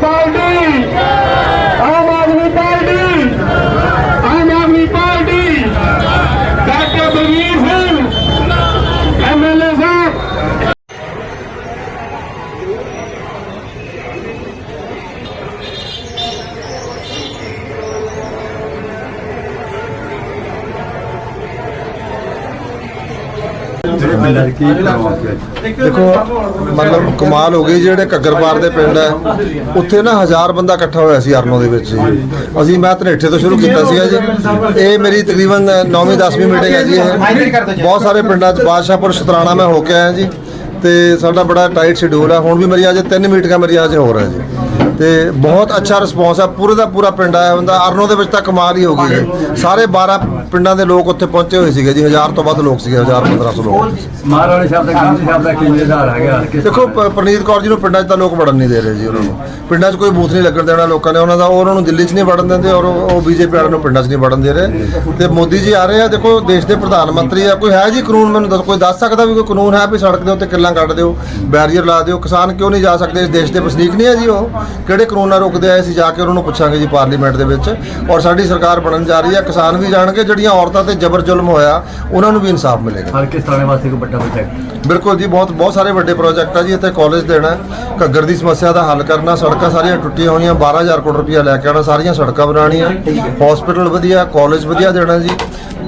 Garibaldi. Yeah. ਦੇਖੋ ਮਤਲਬ ਕਮਾਲ ਹੋ ਗਈ ਜਿਹੜੇ ਘੱਗਰਪਾਰ ਦੇ ਪਿੰਡ ਹੈ। ਉੱਥੇ ਨਾ ਹਜ਼ਾਰ ਬੰਦਾ ਇਕੱਠਾ ਹੋਇਆ ਸੀ ਅਰਨੋ ਦੇ ਵਿੱਚ। ਅਸੀਂ ਮੈਂ ਧਨੇਠੇ ਤੋਂ ਸ਼ੁਰੂ ਕੀਤਾ ਸੀਗਾ ਜੀ। ਇਹ ਮੇਰੀ ਤਕਰੀਬਨ 9ਵੀਂ 10ਵੀਂ ਮੀਟਿੰਗ ਹੈ ਜੀ ਇਹ। ਬਹੁਤ ਸਾਰੇ ਪਿੰਡਾਂ 'ਚ ਬਾਦਸ਼ਾਹਪੁਰ ਸ਼ਤਰਾਣਾ ਮੈਂ ਹੋ ਕੇ ਆਇਆ ਜੀ। ਤੇ ਸਾਡਾ ਬੜਾ ਟਾਈਟ ਸ਼ਡਿਊਲ ਹੈ। ਹੁਣ ਵੀ ਮੇਰੀ ਅੱਜ ਤਿੰਨ ਮੀਟਿੰਗਾਂ ਮੇਰੀਆਂ ਅੱਜ ਹੋ ਰਹਾ ਜੀ। ਤੇ ਬਹੁਤ ਅੱਛਾ ਰਿਸਪੌਂਸ ਹੈ ਪੂਰੇ ਦਾ ਪੂਰਾ ਪਿੰਡ ਆਇਆ ਹੁੰਦਾ। ਅਰਨੋ ਦੇ ਵਿੱਚ ਤਾਂ ਕਮਾਲ ਹੀ ਹੋ ਗਈ ਜੀ ਸਾਰੇ 12 ਪਿੰਡਾਂ ਦੇ ਲੋਕ ਉੱਥੇ ਪਹੁੰਚੇ ਹੋਏ ਸੀਗੇ ਜੀ। ਹਜ਼ਾਰ ਤੋਂ ਵੱਧ ਲੋਕ ਸੀਗੇ 1000 1500 ਲੋਕ। ਮਹਾਰਾਣੀ ਸਾਹਿਬ ਦਾ ਗਾਂਧੀ ਸਾਹਿਬ ਦਾ ਕੀ ਨਿਰਧਾਰ ਆ ਗਿਆ ਕਿਸ ਦੇਖੋ ਪ- ਪ੍ਰਨੀਤ ਕੌਰ ਜੀ ਨੂੰ ਪਿੰਡਾਂ 'ਚ ਤਾਂ ਲੋਕ ਵੜਨ ਨਹੀਂ ਦੇ ਰਹੇ ਜੀ ਉਹਨਾਂ ਨੂੰ। ਪਿੰਡਾਂ 'ਚ ਕੋਈ ਬੂਥ ਨਹੀਂ ਲੱਗਣ ਦੇਣਾ ਲੋਕਾਂ ਨੇ। ਉਹਨਾਂ ਦਾ ਉਹ ਉਹਨਾਂ ਨੂੰ ਦਿੱਲੀ 'ਚ ਨਹੀਂ ਵੜਨ ਦਿੰਦੇ ਔਰ ਉਹ ਉਹ ਬੀਜੇਪੀ ਵਾਲਿਆਂ ਨੂੰ ਪਿੰਡਾਂ 'ਚ ਨਹੀਂ ਵੜਨ ਦੇ ਰਹੇ। ਤੇ ਮੋਦੀ ਜੀ ਆ ਰਹੇ ਆ। ਦੇਖੋ ਦੇਸ਼ ਦੇ ਪ੍ਰਧਾਨ ਮੰਤਰੀ ਆ। ਕੋਈ ਹੈ ਜੀ ਕਾਨੂੰਨ? ਮੈਨੂੰ ਦੱਸ। ਕੋਈ ਦੱਸ ਸਕਦਾ ਵੀ ਕੋਈ ਕਾਨੂੰਨ ਹੈ ਵੀ ਸੜਕ ਦੇ ਉੱਤੇ ਕਿੱਲਾਂ ਕੱਢ ਦਿਓ ਬੈਰੀਅਰ ਲਾ ਦਿਓ? ਕਿਸਾਨ ਕਿਉਂ ਨਹੀਂ ਜਾ ਸਕਦੇ? ਇਸ ਦੇਸ਼ ਦੇ ਵਸਨੀਕ ਨਹੀਂ ਆ ਜੀ ਉਹ। ਕਿਹੜੇ ਕਾਨੂੰਨ ਨਾਲ ਰੁਕਦੇ ਆ ਅਸੀਂ ਜਾ ਕੇ ਉਹਨਾਂ ਨੂੰ ਪੁੱਛਾਂਗੇ ਜੀ ਪਾਰਲੀਮੈਂਟ ਦੇ ਵਿੱਚ। ਔਰ ਸਾਡੀ ਸਰਕਾਰ ਬਣਨ ਜਾ ਰਹੀ ਹੈ। ਕਿਸਾਨ ਵੀ ਜਾਣਗੇ ਜਿਹੜੀਆਂ ਔਰਤਾਂ ਤੇ ਜ਼ਬਰ ਜ਼ੁਲਮ ਹੋਇਆ ਉਹਨਾਂ ਨੂੰ ਵੀ ਇਨਸਾਫ ਮਿਲੇਗਾ। ਹਰ ਕਿਸ ਤਰ੍ਹਾਂ ਵਾਸਤੇ ਕੋਈ ਵੱਡਾ ਪ੍ਰੋਜੈਕਟ ਬਿਲਕੁਲ ਜੀ ਬਹੁਤ ਬਹੁਤ ਸਾਰੇ ਵੱਡੇ ਪ੍ਰੋਜੈਕਟ ਆ ਜੀ। ਇੱਥੇ ਕਾਲਜ ਦੇਣਾ। ਘੱਗਰ ਦੀ ਸਮੱਸਿਆ ਦਾ ਹੱਲ ਕਰਨਾ ਸੜਕਾਂ ਸਾਰੀਆਂ ਟੁੱਟੀਆਂ ਹੋਈਆਂ 12000 ਕਰੋੜ ਰੁਪਇਆ ਲੈ ਕੇ ਆਉਣਾ ਸਾਰੀਆਂ ਸੜਕਾਂ ਬਣਾਉਣੀਆਂ। ਹਸਪੀਟਲ ਵਧੀਆ ਕਾਲਜ ਵਧੀਆ ਦੇਣਾ ਜੀ।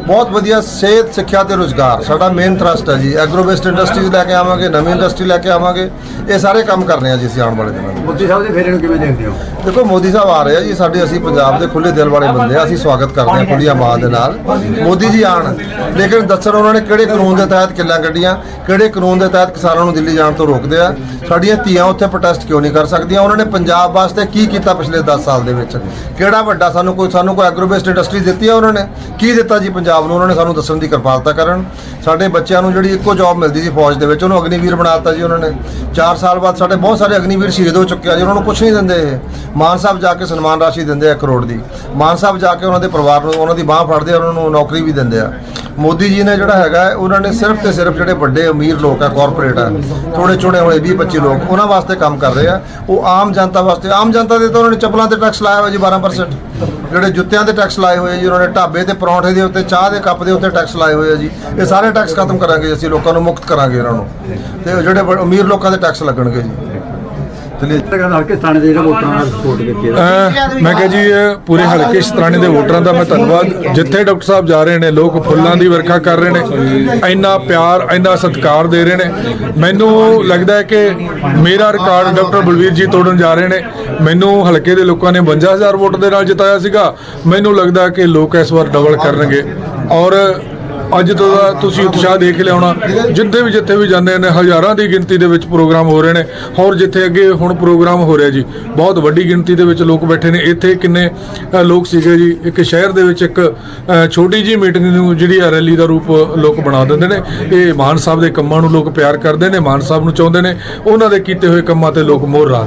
ਬਹੁਤ ਵਧੀਆ ਸਿਹਤ ਸਿੱਖਿਆ ਤੇ ਰੋਜ਼ਗਾਰ। ਸਾਡਾ ਮੇਨ ਥਰਸਟ ਹੈ ਜੀ। ਐਗਰੋ ਵੇਸਟ ਇੰਡਸਟਰੀਜ਼ ਲੈ ਕੇ ਆਵਾਂਗੇ ਨਵੀਂ ਇੰਡਸਟਰੀ ਲੈ ਕੇ ਆਵਾਂਗੇ। ਇਹ ਸਾਰੇ ਕੰਮ ਕਰਨੇ ਆ ਜੀ ਅਸੀਂ ਆਉਣ ਵਾਲੇ ਦਿਨਾਂ ਵਿੱਚ। ਮੋਦੀ ਸਾਹਿਬ ਦੇ ਫੇਰੇ ਨੂੰ ਕਿਵੇਂ ਦੇਖਦੇ ਹੋ? ਦੇਖੋ ਮੋਦੀ ਸਾਹਿਬ ਆ ਰਹੇ ਆ ਜੀ ਸਾਡੇ ਅਸੀਂ ਪੰਜਾਬ ਦੇ ਖੁੱਲੇ ਦਿਲ ਵਾਲੇ ਬੰਦੇ ਆ ਅਸੀਂ ਸਵਾਗਤ ਕਰਦੇ ਹਾਂ। ਖੁੱਲੀਆਂ ਬਾਹ ਦੇ ਨਾਲ। ਮੋਦੀ ਜੀ ਆਣ ਲੇਕਿਨ ਦੱਸਣ ਉਹਨਾਂ ਨੇ ਕਿਹੜੇ ਕਾਨੂੰਨ ਦੇ ਤਹਿਤ ਕਿੱਲਾਂ ਕੱਢੀਆਂ ਕਿਹੜੇ ਕਾਨੂੰਨ ਦੇ ਤਹਿਤ ਕਿਸਾਨਾਂ ਨੂੰ ਦਿੱਲੀ ਜਾਣ ਤੋਂ ਰੋਕਦੇ ਆ। ਸਾਡੀਆਂ ਧੀਆਂ ਉੱਥੇ ਪ੍ਰੋਟੈਸਟ ਕਿਉਂ ਨਹੀਂ ਕਰ ਸਕਦੀਆਂ? ਉਹਨਾਂ ਨੇ ਪੰਜਾਬ ਵਾਸਤੇ ਕੀ ਕੀਤਾ ਪਿਛਲੇ 10 ਸਾਲ ਦੇ ਵਿੱਚ? ਕਿਹੜਾ ਵੱਡਾ ਸਾਨੂੰ ਕੋਈ ਸਾਨੂੰ ਕੋਈ ਐਗਰੋ ਬੇਸਡ ਇੰਡਸਟਰੀ ਦਿੱਤੀ ਆ ਉਹਨਾਂ ਨੇ? ਕੀ ਦਿੱਤਾ ਜੀ ਪੰਜਾਬ ਨੂੰ? ਉਹਨਾਂ ਨੇ ਸਾਨੂੰ ਦੱਸਣ ਦੀ ਕਿਰਪਾਲਤਾ ਕਰਨ। ਸਾਡੇ ਬੱਚਿਆਂ ਨੂੰ ਜਿਹੜੀ ਇੱਕੋ ਜੌਬ ਮਿਲਦੀ ਸੀ ਫੌਜ ਦੇ ਵਿੱਚ ਉਹਨੂੰ ਅਗਨੀਵੀਰ ਬਣਾਤਾ ਜੀ ਉਹਨਾਂ ਨੇ। 4 ਸਾਲ ਬਾਅਦ ਸਾਡੇ ਬਹੁਤ ਸਾਰੇ ਅਗਨੀਵੀਰ ਸ਼ਹੀਦ ਹੋ ਚੁੱਕੇ ਆ ਜੀ, ਉਹਨਾਂ ਨੂੰ ਕੁਝ ਨਹੀਂ ਦਿੰਦੇ। ਇਹ ਮਾਨ ਸਾਹਿਬ ਜਾ ਕੇ ਸਨਮਾਨ ਰਾਸ਼ੀ ਦਿੰਦੇ ਆ 1 ਕਰੋੜ ਦੀ। ਮਾਨ ਸਾਹਿਬ ਜਾ ਕੇ ਉਹਨਾਂ ਦੇ ਪਰਿਵਾਰ ਨੂੰ, ਉਹਨਾਂ ਦੀ ਬਾਹ ਫੜਦੇ ਆ, ਉਹਨਾਂ ਨੂੰ ਨੌਕਰੀ ਵੀ ਦਿੰਦੇ ਆ। ਮੋਦੀ ਜੀ ਨੇ ਜਿਹੜਾ ਹੈਗਾ, ਉਹਨਾਂ ਨੇ ਸਿਰਫ ਤੇ ਸਿਰਫ ਜਿਹੜੇ ਵੱਡੇ ਅਮੀਰ ਲੋਕ ਆ ਕਾਰਪੋਰੇਟ ਆ ਥੋੜੇ ਛੋੜੇ ਹੋਏ 20 25 ਲੋਕ, ਉਹਨਾਂ ਵਾਸਤੇ ਕੰਮ ਕਰ ਰਹੇ ਆ। ਉਹ ਆਮ ਜਨਤਾ ਵਾਸਤੇ, ਆਮ ਜਨਤਾ ਦੇ ਤਾਂ ਉਹਨਾਂ ਨੇ ਚੱਪਲਾਂ ਤੇ ਟੈਕਸ ਲਾਇਆ ਹੋਇਆ ਜੀ 12% ਜਿਹੜੇ ਜੁੱਤਿਆਂ ਤੇ ਟੈਕਸ ਲਾਏ ਹੋਏ ਜੀ, ਉਹਨਾਂ ਨੇ ਢਾਬੇ ਤੇ ਪਰੌਂਠੇ ਦੇ ਉੱਤੇ, ਚਾਹ ਦੇ ਕੱਪ ਦੇ ਉੱਤੇ ਟੈਕਸ ਲਾਏ ਹੋਏ ਆ ਜੀ। ਇਹ ਸਾਰੇ ਟੈਕਸ ਖਤਮ ਕਰਾਂਗੇ ਅਸੀਂ ਲੋਕਾਂ ਨੂੰ ਮੁਕਤ ਕਰਾਂਗੇ ਇਹਨਾਂ ਨੂੰ। ਤੇ ਜਿਹੜੇ ਅਮੀਰ ਲੋਕਾਂ ਦੇ ਟੈਕਸ ਲੱਗਣਗੇ ਜੀ। ਚਲਿਏ ਹਰ ਕਿਸ ਦੇ ਜਿਹੜੇ ਵੋਟਰਾਂ ਨਾਲ ਸਪੋਰਟ ਕੀਤੀ ਹੈ ਅਹ ਮੈਂ ਕਿਹਾ ਜੀ, ਇਹ ਪੂਰੇ ਹਲਕੇ ਸ਼ਤਰਾਣੇ ਦੇ ਵੋਟਰਾਂ ਦਾ ਮੈਂ ਧੰਨਵਾਦ। ਜਿੱਥੇ ਡਾਕਟਰ ਸਾਹਿਬ ਜਾ ਰਹੇ ਨੇ, ਲੋਕ ਫੁੱਲਾਂ ਦੀ ਵਰਖਾ ਕਰ ਰਹੇ ਨੇ, ਇੰਨਾ ਪਿਆਰ, ਇੰਨਾ ਸਤਿਕਾਰ ਦੇ ਰਹੇ ਨੇ। ਮੈਨੂੰ ਲੱਗਦਾ ਹੈ ਕਿ ਮੇਰਾ ਰਿਕਾਰਡ ਡਾਕਟਰ ਬਲਵੀਰ ਜੀ ਤੋੜਨ ਜਾ ਰਹੇ ਨੇ। ਮੈਨੂੰ ਹਲਕੇ ਦੇ ਲੋਕਾਂ ਨੇ 52000 ਵੋਟ ਦੇ ਨਾਲ ਜਿਤਾਇਆ ਸੀਗਾ। ਮੈਨੂੰ ਲੱਗਦਾ ਕਿ ਲੋਕ ਇਸ ਵਾਰ ਡਬਲ ਕਰਨਗੇ। ਔਰ ਅੱਜ ਤੋਂ ਤੁਸੀਂ ਉਤਸ਼ਾਹ ਦੇਖ ਲਿਆ ਹੋਣਾ ਜਿੱਥੇ ਵੀ ਜਿੱਥੇ ਵੀ ਜਾਂਦੇ ਨੇ ਹਜ਼ਾਰਾਂ ਦੀ ਗਿਣਤੀ ਦੇ ਵਿੱਚ ਪ੍ਰੋਗਰਾਮ ਹੋ ਰਹੇ ਨੇ। ਹੋਰ ਜਿੱਥੇ ਅੱਗੇ ਹੁਣ ਪ੍ਰੋਗਰਾਮ ਹੋ ਰਿਹਾ ਜੀ ਬਹੁਤ ਵੱਡੀ ਗਿਣਤੀ ਦੇ ਵਿੱਚ ਲੋਕ ਬੈਠੇ ਨੇ। ਇੱਥੇ ਕਿੰਨੇ ਲੋਕ ਸੀਗੇ ਜੀ ਇੱਕ ਸ਼ਹਿਰ ਦੇ ਵਿੱਚ ਇੱਕ ਛੋਟੀ ਜੀ ਮੀਟਿੰਗ ਨੂੰ ਜਿਹੜੀ ਆ ਰੈਲੀ ਦਾ ਰੂਪ ਲੋਕ ਬਣਾ ਦਿੰਦੇ ਨੇ। ਇਹ ਮਾਨ ਸਾਹਿਬ ਦੇ ਕੰਮਾਂ ਨੂੰ ਲੋਕ ਪਿਆਰ ਕਰਦੇ ਨੇ ਮਾਨ ਸਾਹਿਬ ਨੂੰ ਚਾਹੁੰਦੇ ਨੇ। ਉਹਨਾਂ ਦੇ ਕੀਤੇ ਹੋਏ ਕੰਮਾਂ ਤੇ ਲੋਕ ਮੋਹਰ ਲਾ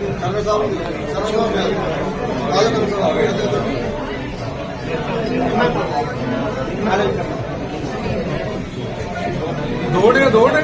சர்வசாவும் दौड़े दौड़े।